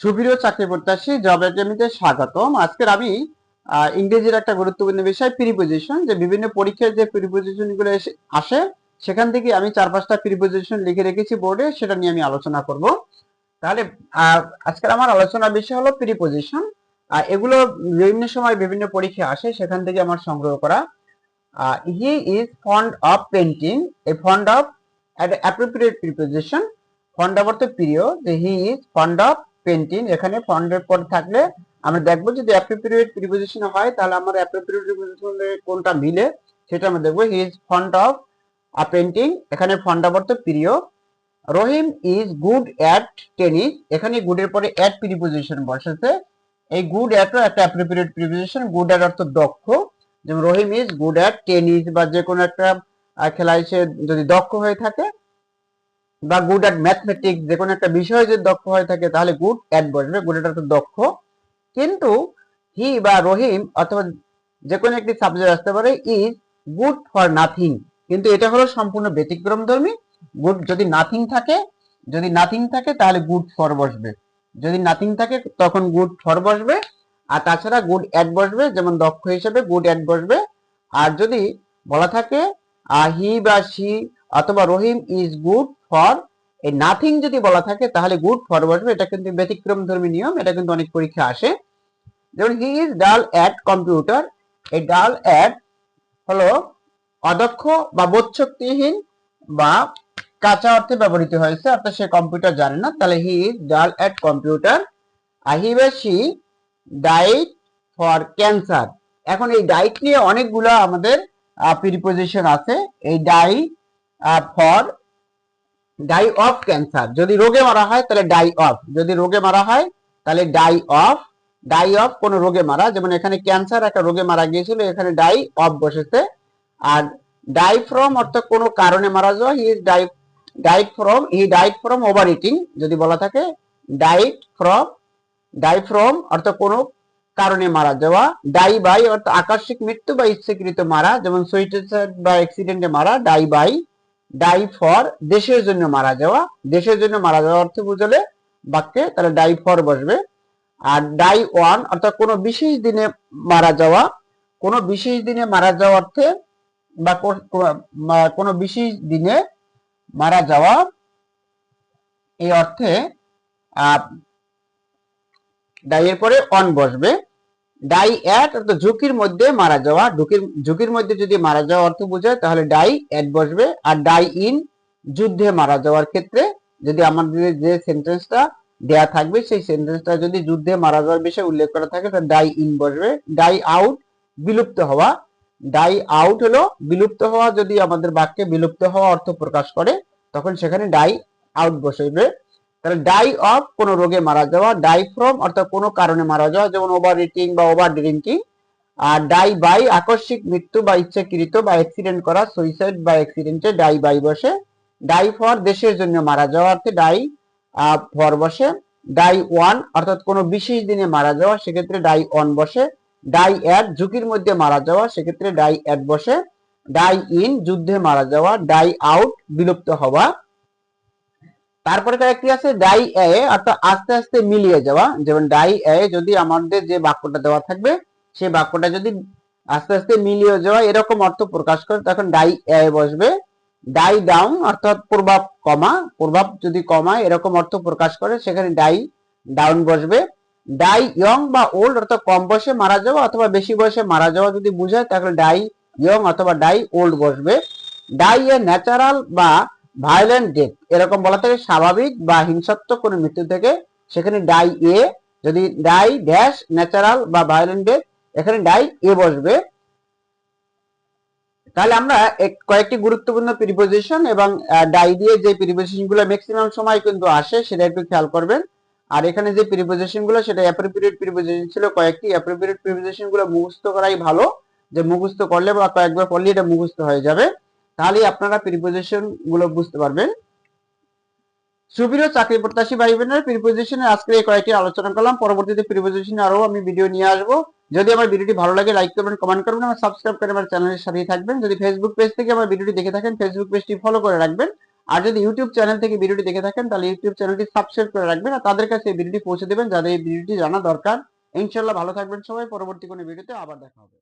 সুপ্রিয় চাকরি প্রত্যাশী, জব একাডেমিতে স্বাগতম। আজকের আমি ইংরেজির একটা গুরুত্বপূর্ণ বিষয় প্রিপোজিশন যে বিভিন্ন পরীক্ষায় যে প্রিপোজিশনগুলো এসে- আসে, সেখান থেকে আমি চার পাঁচটা প্রিপোজিশন লিখে রেখেছি বোর্ডে, সেটা নিয়ে আমি আলোচনা করব। তাহলে আজকের আমার আলোচনার বিষয় হলো প্রিপোজিশন এগুলো বিভিন্ন সময় বিভিন্ন পরীক্ষা আসে, সেখান থেকে আমার সংগ্রহ করা। He is fond of painting A fond of appropriate preposition fond of অর্থ প্রিয়, যে he is fond of painting এখানে ফন্ডের পর থাকলে আমরা দেখব যদি অ্যাপ্রোপ্রিয়েট প্রিপোজিশন হয়, তাহলে আমার অ্যাপ্রোপ্রিয়েট প্রিপোজিশনে কোনটা মিলে, সেটা আমরা দেখব he is fond of a painting এখানে ফন্ড অফ অর্থ প্রিয়। Rahim is good at tennis এখানে গুডের পরে অ্যাট প্রিপোজিশন বসেছে। এই গুড অ্যাটও একটা অ্যাপ্রোপ্রিয়েট প্রিপোজিশন গুড অ্যাট অর্থ দক্ষ। যেমন Rahim is good at tennis বা যে কোনো একটা খেলায় সে যদি দক্ষ হয়ে থাকে বা গুড অ্যাট ম্যাথমেটিক্স যে কোনো একটা বিষয়ে যদি দক্ষ হয়ে থাকে, তাহলে গুড অ্যাট বসবে গুড অ্যাট দক্ষ। কিন্তু হি বা রহিম অথবা যে কোনো একটি সাবজেক্ট আসতে পারে ইজ গুড ফর নাথিং কিন্তু এটা হলো সম্পূর্ণ ব্যতিক্রম ধর্মী। গুড যদি নাথিং থাকে, যদি নাথিং থাকে, তাহলে গুড ফর বসবে। যদি নাথিং থাকে, তখন গুড ফর বসবে। আর তাছাড়া গুড অ্যাড বসবে, যেমন দক্ষ হিসেবে গুড অ্যাড বসবে। আর যদি বলা থাকে হি বা সি অথবা রহিম ইজ গুড ফর এই নাথিং যদি বলা থাকে, তাহলে গুড ফর বসবে এটা কিন্তু ব্যতিক্রম ধর্মী নিয়ম, এটা কিন্তু অনেক পরীক্ষা আসে। যেমন he is dull at computer এই ডাল অ্যাট হলো অদক্ষ বা বোধশক্তিহীন বা কাঁচা অর্থে ব্যবহৃত হয়েছে। অর্থাৎ সে কম্পিউটার জানে না, তাহলে he is dull at computer R he বা সি ডাইট ফর ক্যান্সার এখন এই ডাইট নিয়ে অনেকগুলো আমাদের প্রিপোজিশন আছে। এই die for die of cancer যদি রোগে মারা হয়, তাহলে ডাই অফ যদি রোগে মারা হয়, তাহলে ডাই অফ ডাই অফ কোন রোগে মারা, যেমন এখানে ক্যান্সার একটা রোগে মারা গিয়েছিল, এখানে ডাই অফ বসেছে। আর ডাই ফ্রম অর্থাৎ কোনো কারণে মারা যাওয়া he is die died from he died from over eating যদি বলা থাকে ডাইট ফ্রম ডাই ফ্রম অর্থাৎ কোনো কারণে মারা যাওয়া। ডাই বাই অর্থাৎ আকস্মিক মৃত্যু বা ইচ্ছাকৃত মারা, যেমন সুইসাইড বা অ্যাক্সিডেন্টে মারা ডাই বাই ডাই ফর দেশের জন্য মারা যাওয়া। দেশের জন্য মারা যাওয়া অর্থে বুঝলে বাক্যে তাহলে ডাই ফর বসবে। আর ডাই ওয়ান অর্থাৎ কোনো বিশেষ দিনে মারা যাওয়া, কোনো বিশেষ দিনে মারা যাওয়া অর্থে বা কোনো বিশেষ দিনে মারা যাওয়া, এই অর্থে ডাইয়ের পরে অন বসবে। ডাই অ্যাট অর্থাৎ ঝুঁকির মধ্যে মারা যাওয়া। ঝুঁকির ঝুঁকির মধ্যে যদি মারা যাওয়া অর্থ বোঝায়, তাহলে ডাই অ্যাট বসবে আর ডাই ইন যুদ্ধে মারা যাওয়ার ক্ষেত্রে যদি আমাদের যে সেন্টেন্সটা দেয়া থাকবে, সেই সেন্টেন্সটা যদি যুদ্ধে মারা যাওয়ার বিষয়ে উল্লেখ করা থাকে, তাহলে ডাই ইন বসবে। ডাই আউট বিলুপ্ত হওয়া। ডাই আউট হলো বিলুপ্ত হওয়া, যদি আমাদের বাক্যে বিলুপ্ত হওয়া অর্থ প্রকাশ করে, তখন সেখানে ডাই আউট বসবে। তাহলে ডাই অফ কোন রোগে মারা যাওয়া ডাই ফ্রম অর্থাৎ কোনো কারণে মারা যাওয়া, যেমন ওভার ইটিং বা ওভার ড্রিঙ্কিং আর ডাই বাই আকস্মিক মৃত্যু বা ইচ্ছাকৃত বা অ্যাক্সিডেন্ট করা সুইসাইড বা অ্যাক্সিডেন্টে ডাই বাই বসে ডাই ফর দেশের জন্য মারা যাওয়া অর্থে ডাই ফর বসে ডাই ওয়ান অর্থাৎ কোনো বিশেষ দিনে মারা যাওয়া, সেক্ষেত্রে ডাই অন বসে ডাই অ্যাট ঝুঁকির মধ্যে মারা যাওয়া, সেক্ষেত্রে ডাই অ্যাট বসে ডাই ইন যুদ্ধে মারা যাওয়া ডাই আউট বিলুপ্ত হওয়া তারপরে কয়েকটি আছে, ডাই এ, অর্থাৎ আস্তে আস্তে মিলিয়ে যাওয়া। যেমন ডাই এ, যদি আমাদের যে বাক্যটা দেওয়া থাকবে, সেই বাক্যটা যদি আস্তে আস্তে মিলিয়ে যাওয়া, এরকম অর্থ প্রকাশ করে, তখন ডাই এ বসবে। ডাই ডাউন, অর্থাৎ প্রভাব কমা। প্রভাব যদি কমায়, এরকম অর্থ প্রকাশ করে, সেখানে ডাই ডাউন বসবে। ডাই ইয়ং বা ওল্ড, অর্থাৎ কম বয়সে মারা যাওয়া অথবা বেশি বয়সে মারা যাওয়া যদি বোঝায়, তাহলে ডাই ইয়ং অথবা ডাই ওল্ড বসবে। ডাই এ ন্যাচারাল বা ভায়োলেন্ট ডেথ এরকম বলা থাকে স্বাভাবিক বা হিংসাত্মক কোনো মৃত্যু থেকে। সেখানে ডাই এ যদি ডাই ড্যাশ ন্যাচারাল বা ভায়োলেন্ট ডেথ এখানে ডাই এ বসবে। তাহলে আমরা কয়েকটি গুরুত্বপূর্ণ প্রিপোজিশন এবং ডাই দিয়ে যে প্রিপোজিশনগুলো ম্যাক্সিমাম সময় কিন্তু আসে, সেটা একটু খেয়াল করবেন। আর এখানে যে প্রিপোজিশনগুলো, সেটা অ্যাপ্রোপ্রিয়েট প্রিপোজিশন ছিল, কয়েকটি অ্যাপ্রোপ্রিয়েট প্রিপোজিশনগুলো মুখস্থ করাই ভালো। যে মুখস্থ করলে বা কয়েকবার পড়লে এটা মুখস্থ হয়ে যাবে। তাহলে আপনারা প্রিপোজিশনগুলো বুঝতে পারবেন। সুপ্রিয় চাকরি প্রত্যাশী ভাই বোনের প্রিপোজিশনে আজকে এই কয়েকটি আলোচনা করলাম। পরবর্তীতে প্রিপোজিশনে আরও আমি ভিডিও নিয়ে আসব। যদি আমার ভিডিওটি ভালো লাগে লাইক করবেন কমেন্ট করবেন, আমার সাবস্ক্রাইব করে আমার চ্যানেলের সাথেই থাকবেন। যদি ফেসবুক পেজ থেকে আমার ভিডিওটি দেখে থাকেন ফেসবুক পেজটি ফলো করে রাখবেন। আর যদি ইউটিউব চ্যানেল থেকে ভিডিওটি দেখে থাকেন, তাহলে ইউটিউব চ্যানেলটি সাবস্ক্রাইব করে রাখবেন আর তাদের কাছে এই ভিডিওটি পৌঁছে দেবেন। যাদের এই ভিডিওটি জানা দরকার ইনশাল্লাহ ভালো থাকবেন সবাই। পরবর্তী কোনো ভিডিওতে আবার দেখা হবে।